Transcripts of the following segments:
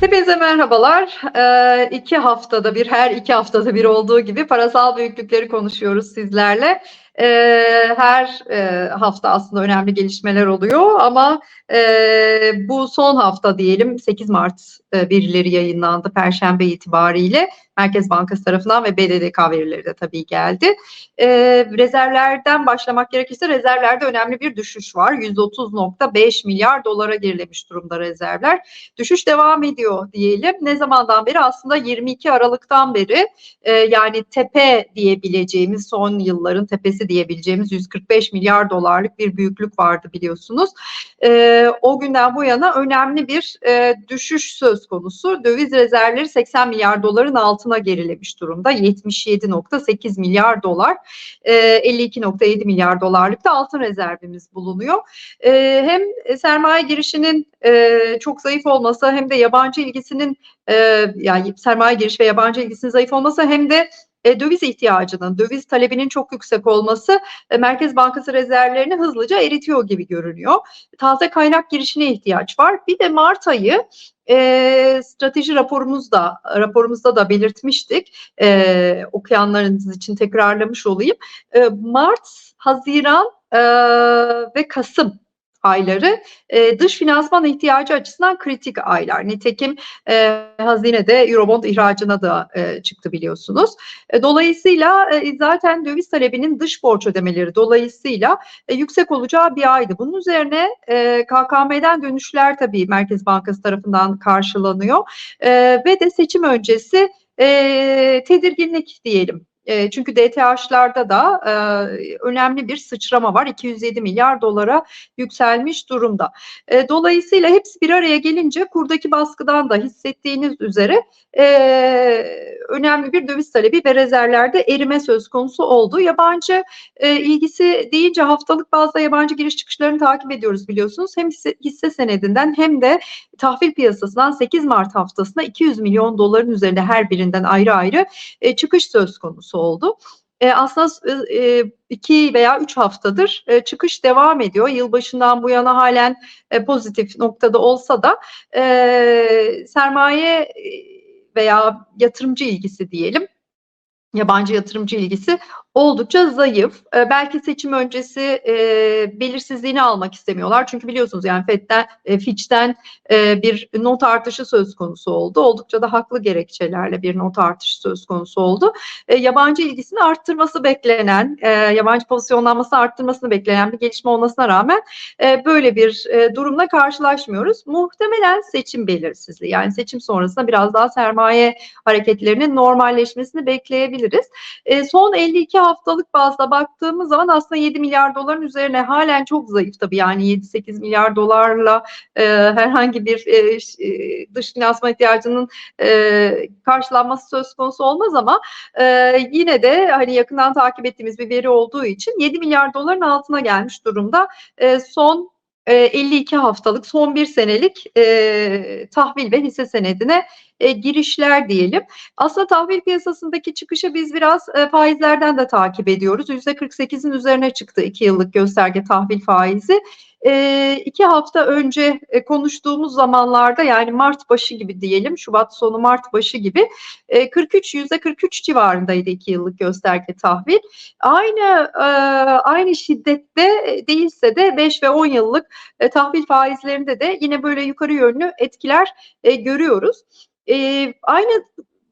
Hepinize merhabalar. Ee, iki haftada bir, her iki haftada bir olduğu gibi parasal büyüklükleri konuşuyoruz sizlerle. Ee, her e, hafta aslında önemli gelişmeler oluyor ama e, bu son hafta diyelim 8 Mart e, verileri yayınlandı Perşembe itibariyle. Merkez Bankası tarafından ve BDDK verileri de tabii geldi. E, rezervlerden başlamak gerekirse rezervlerde önemli bir düşüş var. 130.5 milyar dolara gerilemiş durumda rezervler. Düşüş devam ediyor diyelim. Ne zamandan beri? Aslında 22 Aralık'tan beri e, yani tepe diyebileceğimiz son yılların tepesi diyebileceğimiz 145 milyar dolarlık bir büyüklük vardı biliyorsunuz. E, o günden bu yana önemli bir e, düşüş söz konusu. Döviz rezervleri 80 milyar doların altına gerilemiş durumda. 77.8 milyar dolar, e, 52.7 milyar dolarlık da altın rezervimiz bulunuyor. E, hem sermaye girişinin e, çok zayıf olması hem de yabancı ilgisinin e, yani sermaye giriş ve yabancı ilgisinin zayıf olması hem de e, döviz ihtiyacının, döviz talebinin çok yüksek olması e, Merkez Bankası rezervlerini hızlıca eritiyor gibi görünüyor. Taze kaynak girişine ihtiyaç var. Bir de Mart ayı e, strateji raporumuzda raporumuzda da belirtmiştik. E, okuyanlarınız için tekrarlamış olayım. E, Mart, Haziran e, ve Kasım ayları e, dış finansman ihtiyacı açısından kritik aylar. Nitekim e, hazinede Eurobond ihracına da e, çıktı biliyorsunuz. E, dolayısıyla e, zaten döviz talebinin dış borç ödemeleri dolayısıyla e, yüksek olacağı bir aydı. Bunun üzerine e, KKM'den dönüşler tabii Merkez Bankası tarafından karşılanıyor e, ve de seçim öncesi e, tedirginlik diyelim e, çünkü DTH'larda da e, önemli bir sıçrama var. 207 milyar dolara yükselmiş durumda. E, dolayısıyla hepsi bir araya gelince kurdaki baskıdan da hissettiğiniz üzere e, önemli bir döviz talebi ve rezervlerde erime söz konusu oldu. Yabancı e, ilgisi deyince haftalık bazda yabancı giriş çıkışlarını takip ediyoruz biliyorsunuz. Hem hisse, hisse senedinden hem de tahvil piyasasından 8 Mart haftasında 200 milyon doların üzerinde her birinden ayrı ayrı e, çıkış söz konusu oldu. E, aslında e, iki veya üç haftadır e, çıkış devam ediyor. Yılbaşından bu yana halen e, pozitif noktada olsa da e, sermaye veya yatırımcı ilgisi diyelim yabancı yatırımcı ilgisi oldukça zayıf. E, belki seçim öncesi e, belirsizliğini almak istemiyorlar. Çünkü biliyorsunuz yani FED'den, e, Fitch'ten e, bir not artışı söz konusu oldu. Oldukça da haklı gerekçelerle bir not artışı söz konusu oldu. E, yabancı ilgisini arttırması beklenen, e, yabancı pozisyonlanmasını arttırmasını beklenen bir gelişme olmasına rağmen e, böyle bir e, durumla karşılaşmıyoruz. Muhtemelen seçim belirsizliği yani seçim sonrasında biraz daha sermaye hareketlerinin normalleşmesini bekleyebiliriz. E, son 52 haftalık bazda baktığımız zaman aslında 7 milyar doların üzerine halen çok zayıf tabii yani 7-8 milyar dolarla e, herhangi bir e, e, dış finansman ihtiyacının e, karşılanması söz konusu olmaz ama e, yine de hani yakından takip ettiğimiz bir veri olduğu için 7 milyar doların altına gelmiş durumda. E, son 52 haftalık son bir senelik e, tahvil ve hisse senedine e, girişler diyelim. Aslında tahvil piyasasındaki çıkışı biz biraz e, faizlerden de takip ediyoruz. %48'in üzerine çıktı 2 yıllık gösterge tahvil faizi. E, iki hafta önce e, konuştuğumuz zamanlarda yani Mart başı gibi diyelim, Şubat sonu Mart başı gibi e, 43 yüzde 43 civarındaydı iki yıllık gösterge tahvil. Aynı e, aynı şiddette değilse de 5 ve 10 yıllık e, tahvil faizlerinde de yine böyle yukarı yönlü etkiler e, görüyoruz. E, aynı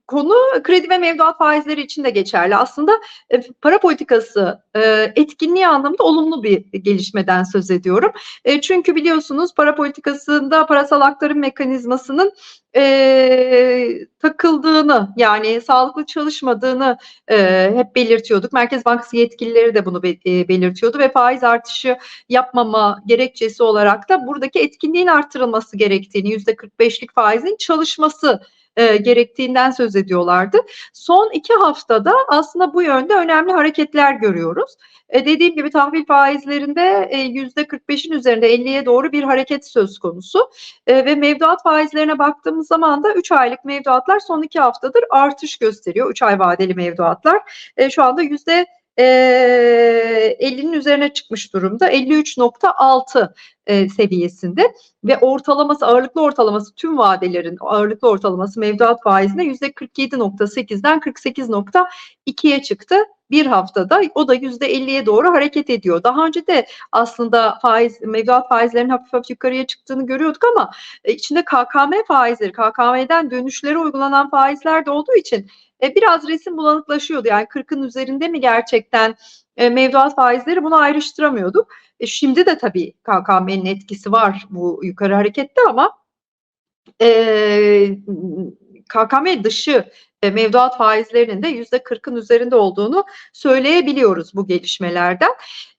konu kredi ve mevduat faizleri için de geçerli. Aslında e, para politikası e, etkinliği anlamında olumlu bir gelişmeden söz ediyorum. E, çünkü biliyorsunuz para politikasında parasal aktarım mekanizmasının e, takıldığını yani sağlıklı çalışmadığını e, hep belirtiyorduk. Merkez Bankası yetkilileri de bunu be, e, belirtiyordu ve faiz artışı yapmama gerekçesi olarak da buradaki etkinliğin artırılması gerektiğini, yüzde 45'lik faizin çalışması e, gerektiğinden söz ediyorlardı. Son iki haftada aslında bu yönde önemli hareketler görüyoruz. E, dediğim gibi tahvil faizlerinde e, yüzde 45'in üzerinde 50'ye doğru bir hareket söz konusu. E, ve mevduat faizlerine baktığımız zaman da 3 aylık mevduatlar son iki haftadır artış gösteriyor. 3 ay vadeli mevduatlar. E, şu anda yüzde e, 50'nin üzerine çıkmış durumda. 53.6 e, seviyesinde ve ortalaması ağırlıklı ortalaması tüm vadelerin ağırlıklı ortalaması mevduat faizinde %47.8'den 48.2'ye çıktı bir haftada o da %50'ye doğru hareket ediyor. Daha önce de aslında faiz mevduat faizlerinin hafif hafif yukarıya çıktığını görüyorduk ama e, içinde KKM faizleri, KKM'den dönüşlere uygulanan faizler de olduğu için e, biraz resim bulanıklaşıyordu. Yani 40'ın üzerinde mi gerçekten e, mevduat faizleri bunu ayrıştıramıyorduk. Şimdi de tabii KKM'nin etkisi var bu yukarı harekette ama e, KKM dışı mevduat faizlerinin de yüzde 40'ın üzerinde olduğunu söyleyebiliyoruz bu gelişmelerden.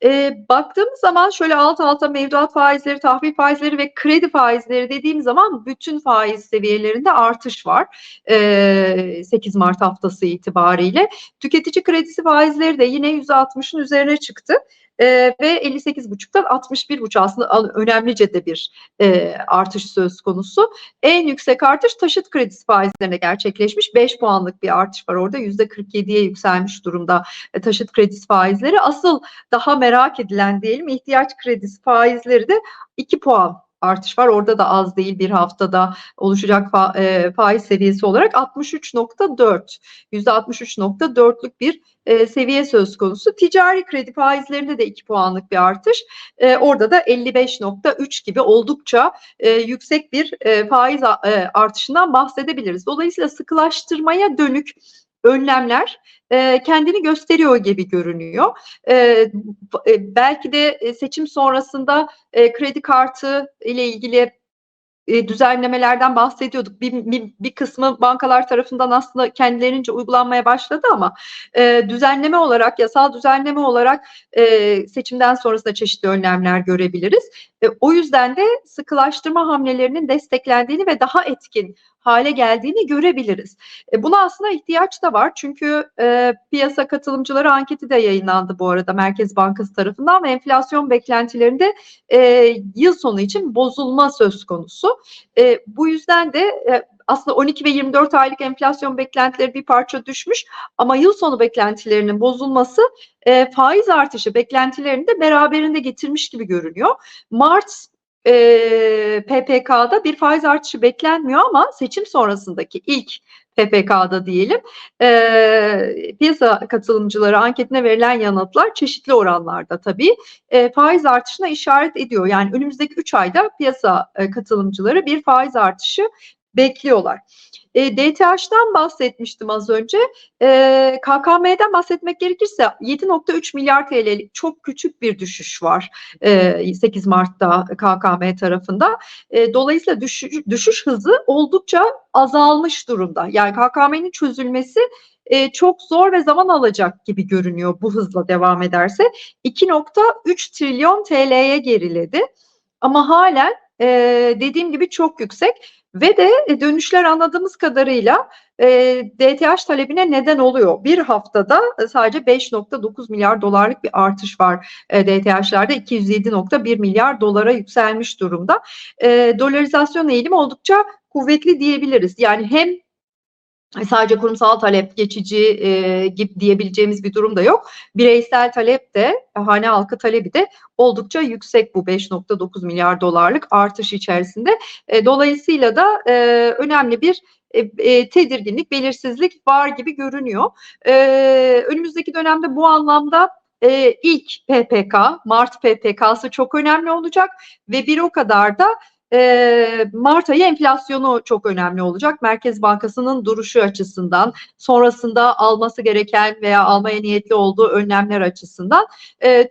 E, baktığımız zaman şöyle alt alta mevduat faizleri, tahvil faizleri ve kredi faizleri dediğim zaman bütün faiz seviyelerinde artış var. E, 8 Mart haftası itibariyle. Tüketici kredisi faizleri de yine %60'ın üzerine çıktı e, ve 58,5'tan 61,5 aslında önemlice de bir e, artış söz konusu. En yüksek artış taşıt kredisi faizlerine gerçekleşmiş. 5 puanlık bir artış var orada. %47'ye yükselmiş durumda e, taşıt kredisi faizleri. Asıl daha merak edilen diyelim ihtiyaç kredisi faizleri de 2 puan artış var. Orada da az değil bir haftada oluşacak fa, e, faiz seviyesi olarak 63.4 %63.4'lük bir e, seviye söz konusu. Ticari kredi faizlerinde de 2 puanlık bir artış. E, orada da 55.3 gibi oldukça e, yüksek bir e, faiz e, artışından bahsedebiliriz. Dolayısıyla sıkılaştırmaya dönük önlemler e, kendini gösteriyor gibi görünüyor. E, e, belki de seçim sonrasında e, kredi kartı ile ilgili e, düzenlemelerden bahsediyorduk. Bir, bir, bir kısmı bankalar tarafından aslında kendilerince uygulanmaya başladı ama e, düzenleme olarak, yasal düzenleme olarak e, seçimden sonrasında çeşitli önlemler görebiliriz. E, o yüzden de sıkılaştırma hamlelerinin desteklendiğini ve daha etkin hale geldiğini görebiliriz. E, buna aslında ihtiyaç da var çünkü e, piyasa katılımcıları anketi de yayınlandı bu arada Merkez Bankası tarafından ve enflasyon beklentilerinde e, yıl sonu için bozulma söz konusu. E, bu yüzden de e, aslında 12 ve 24 aylık enflasyon beklentileri bir parça düşmüş ama yıl sonu beklentilerinin bozulması e, faiz artışı beklentilerini de beraberinde getirmiş gibi görünüyor. Mart e, PPK'da bir faiz artışı beklenmiyor ama seçim sonrasındaki ilk PPK'da diyelim e, piyasa katılımcıları anketine verilen yanıtlar çeşitli oranlarda tabii e, faiz artışına işaret ediyor. Yani önümüzdeki 3 ayda piyasa e, katılımcıları bir faiz artışı bekliyorlar. E, DTH'dan bahsetmiştim az önce. E, KKM'den bahsetmek gerekirse 7.3 milyar TL'lik çok küçük bir düşüş var e, 8 Mart'ta KKM tarafında. E, dolayısıyla düşüş, düşüş hızı oldukça azalmış durumda. Yani KKM'nin çözülmesi e, çok zor ve zaman alacak gibi görünüyor bu hızla devam ederse. 2.3 trilyon TL'ye geriledi. Ama halen e, dediğim gibi çok yüksek. Ve de e, dönüşler anladığımız kadarıyla e, DTH talebine neden oluyor. Bir haftada e, sadece 5.9 milyar dolarlık bir artış var e, DTH'lerde 207.1 milyar dolara yükselmiş durumda. E, dolarizasyon eğilimi oldukça kuvvetli diyebiliriz. Yani hem sadece kurumsal talep geçici e, gibi diyebileceğimiz bir durum da yok. Bireysel talep de hane halkı talebi de oldukça yüksek bu 5.9 milyar dolarlık artış içerisinde. E, dolayısıyla da e, önemli bir e, e, tedirginlik, belirsizlik var gibi görünüyor. E, önümüzdeki dönemde bu anlamda e, ilk PPK, Mart PPK'sı çok önemli olacak ve bir o kadar da Mart ayı enflasyonu çok önemli olacak. Merkez Bankası'nın duruşu açısından, sonrasında alması gereken veya almaya niyetli olduğu önlemler açısından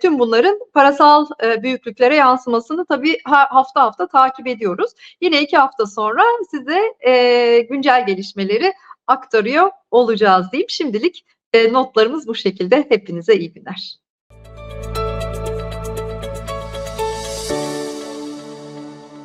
tüm bunların parasal büyüklüklere yansımasını tabii hafta hafta takip ediyoruz. Yine iki hafta sonra size güncel gelişmeleri aktarıyor olacağız deyip şimdilik notlarımız bu şekilde. Hepinize iyi günler.